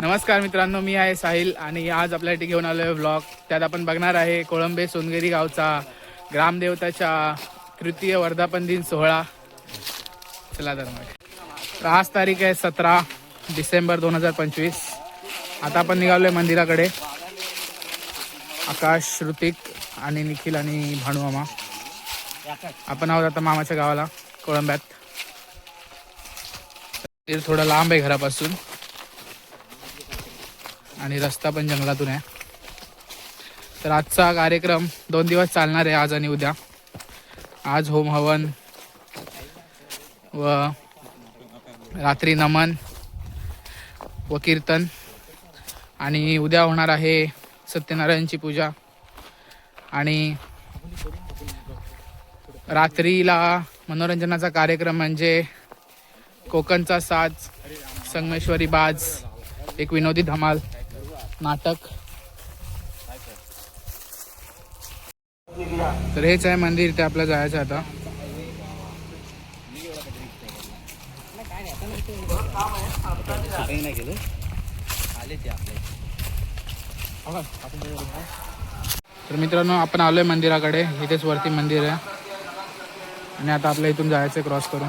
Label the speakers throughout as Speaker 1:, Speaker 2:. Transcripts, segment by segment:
Speaker 1: नमस्कार मित्रांनो मी आहे साहिल आणि आज आपल्यासाठी घेऊन आलो आहे व्लॉग त्यात आपण बघणार आहे कोळंबे सोनगिरी गावचा ग्रामदेवताच्या तृतीय वर्धापन दिन सोहळा. चला तर मग. आज तारीख आहे सतरा डिसेंबर दोन हजार पंचवीस. आता आपण निघालो आहे मंदिराकडे. आकाश ऋतिक आणि निखिल आणि भानू मामा. आपण आहोत आता मामाच्या गावाला कोळंब्यात. ते थोडं लांब आहे घरापासून. आणि रस्ता पण जंगलातून आहे. तर आजचा कार्यक्रम दोन दिवस चालणार आहे आज आणि उद्या. आज होम हवन व रात्री नमन व कीर्तन. आणि उद्या होणार आहे सत्यनारायणची पूजा. आणि रात्रीला मनोरंजनाचा कार्यक्रम म्हणजे कोकणचा साज संगमेश्वरी बाज एक विनोदी धमाल. नाटक. तर हेच आहे मंदिर ते आपलं जायचं आता. तर मित्रांनो आपण आलोय मंदिराकडे. इथेच वरती मंदिर आहे. आणि आता आपल्या इथून जायचं क्रॉस करून.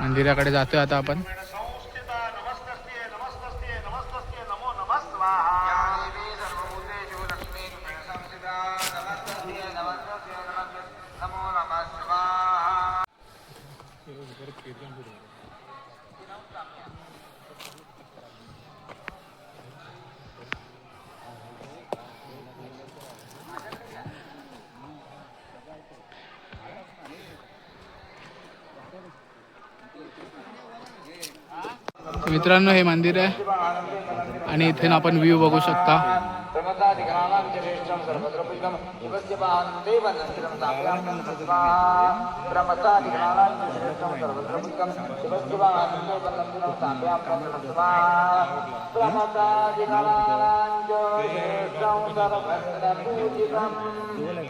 Speaker 1: मंदिराकडे जातोय आता आपण. मित्रांनो हे मंदिर आहे. आणि इथे आपण व्ह्यू बघू शकता.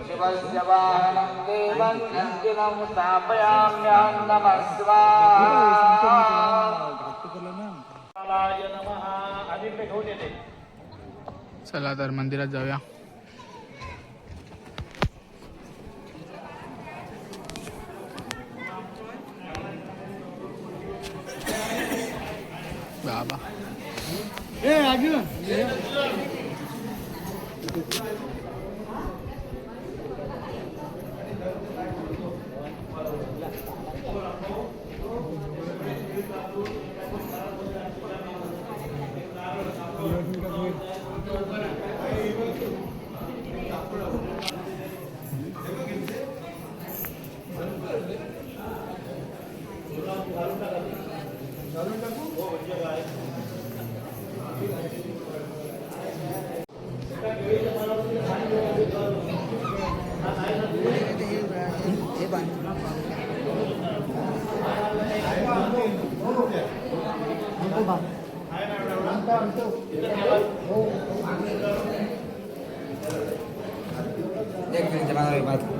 Speaker 2: शिवस्य
Speaker 1: चला तर मंदिरात जाऊया.
Speaker 2: एक मिनिट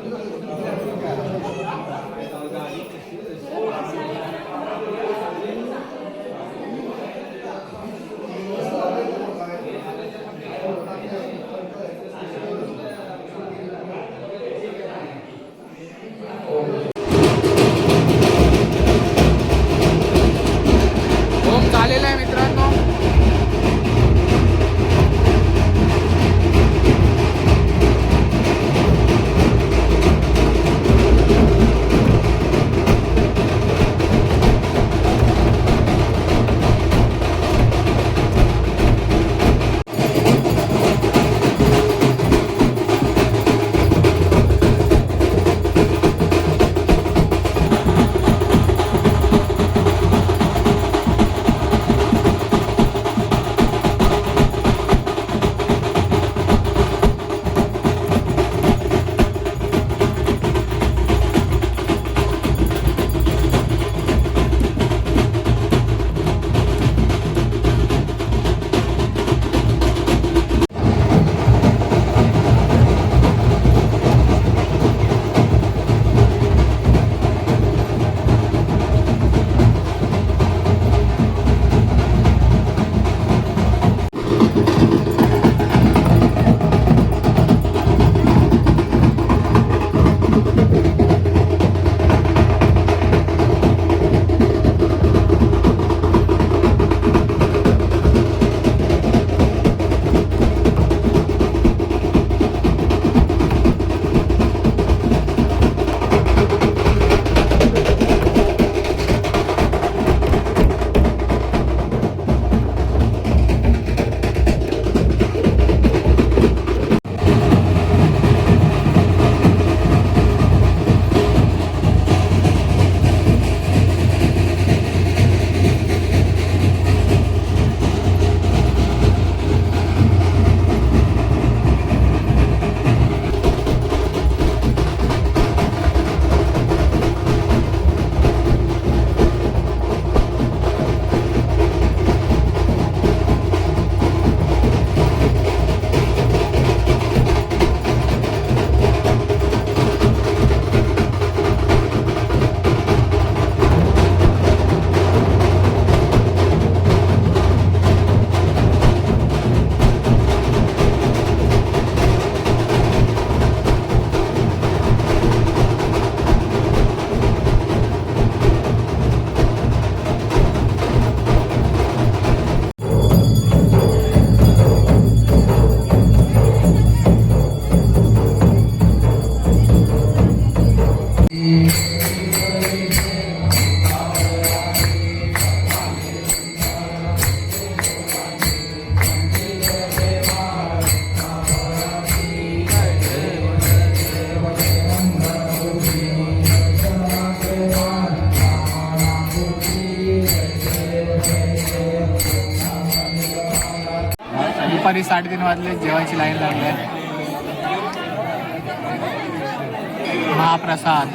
Speaker 1: महाप्रसाद.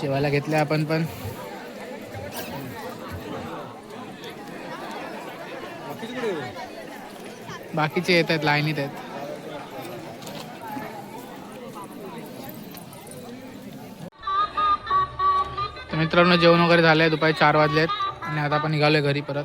Speaker 1: जेवायला घेतल्या आपण पण. बाकीचे येत आहेत लाईनीत आहेत. तर मित्रांनो जेवण वगैरे झालंय दुपारी चार वाजलेत आणि आता आपण निघालोय घरी परत.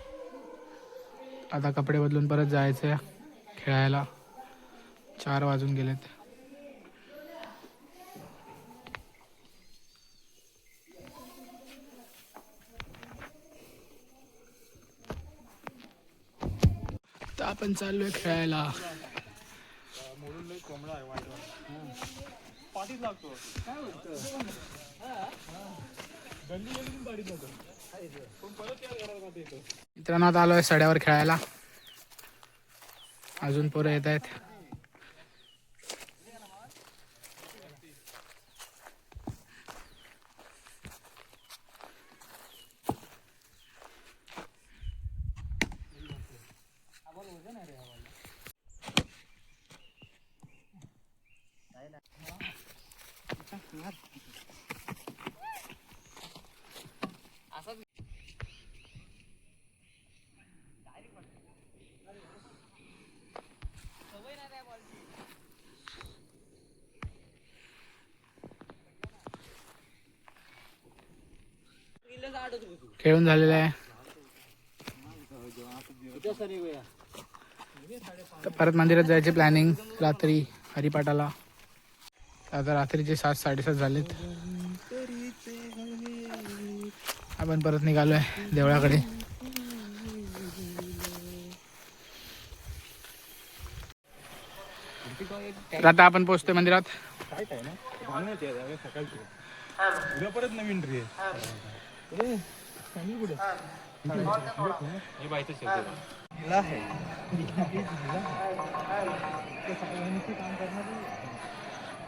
Speaker 1: आता कपडे बदलून परत जायचंय खेळायला. चार वाजून गेलेत. तर आपण चाललोय खेळायला. मित्रांनो आता आलोय सड्यावर खेळायला. अजून पोरं येत आहेत. खेळून झालेलं आहे. परत मंदिरात जायचे प्लॅनिंग रात्री हरिपाठाला. आता रात्रीचे सात साडेसात झालेत. आपण परत निघालोय देवळाकडे. तर आता आपण पोहोचतोय मंदिरात.
Speaker 3: उद्या परत नवीन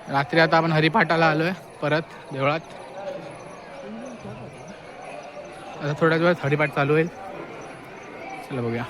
Speaker 1: रात्री आता आपण हरिपाठाला आलोय परत देवळात. आता थोड्याच वेळात हरिपाठ चालू होईल. चला बघूया.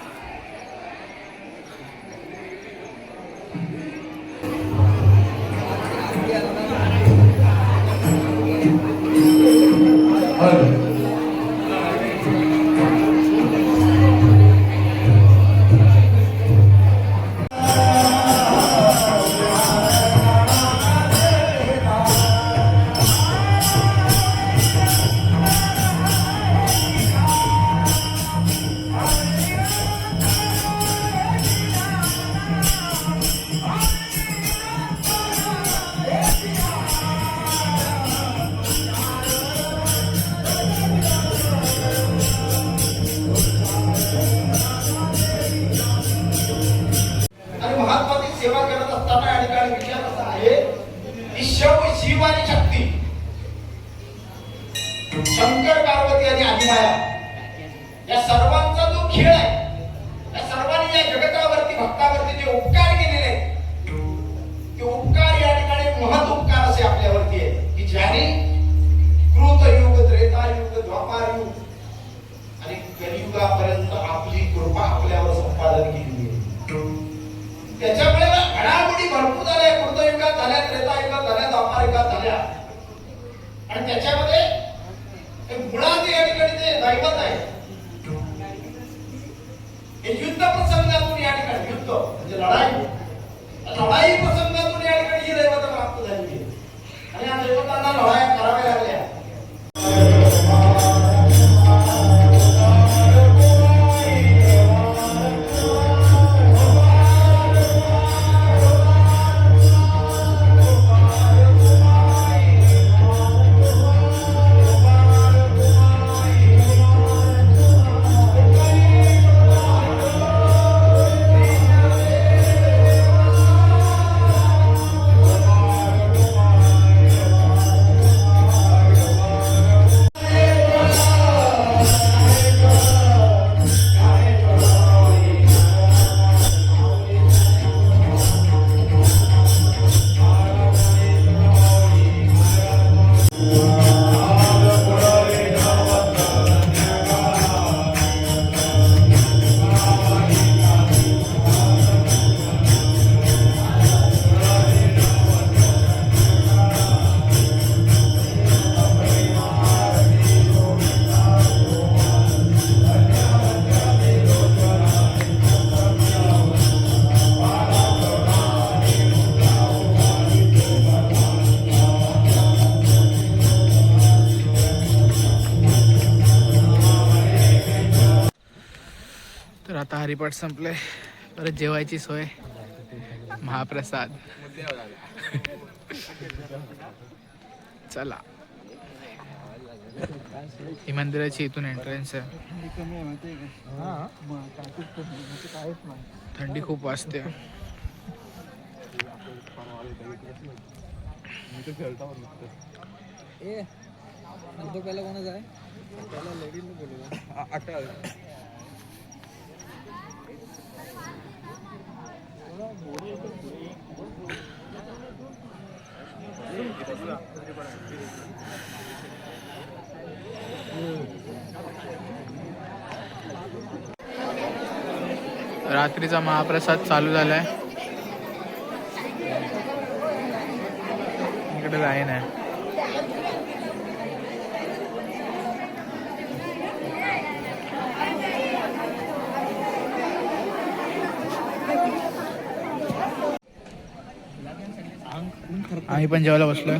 Speaker 1: हरिपाठ संपले. परत जेवायची सोय. महाप्रसाद. चला. ही मंदिराची इथून एंट्रन्स आहे. थंडी खूप वाजते. रात्रीचा महाप्रसाद चालू झालाय. इकडे लाईन आहे. आम्ही पण जेवायला बसलोय.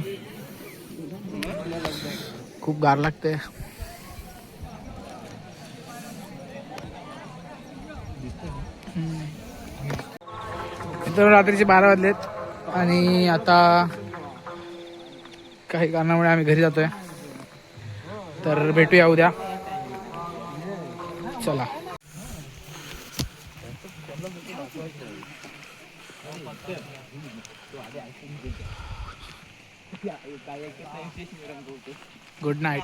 Speaker 1: खूप गार लागते. रात्रीचे बारा वाजलेत आणि आता काही कारणामुळे आम्ही घरी जातोय. तर भेटूया उद्या. चला. good night.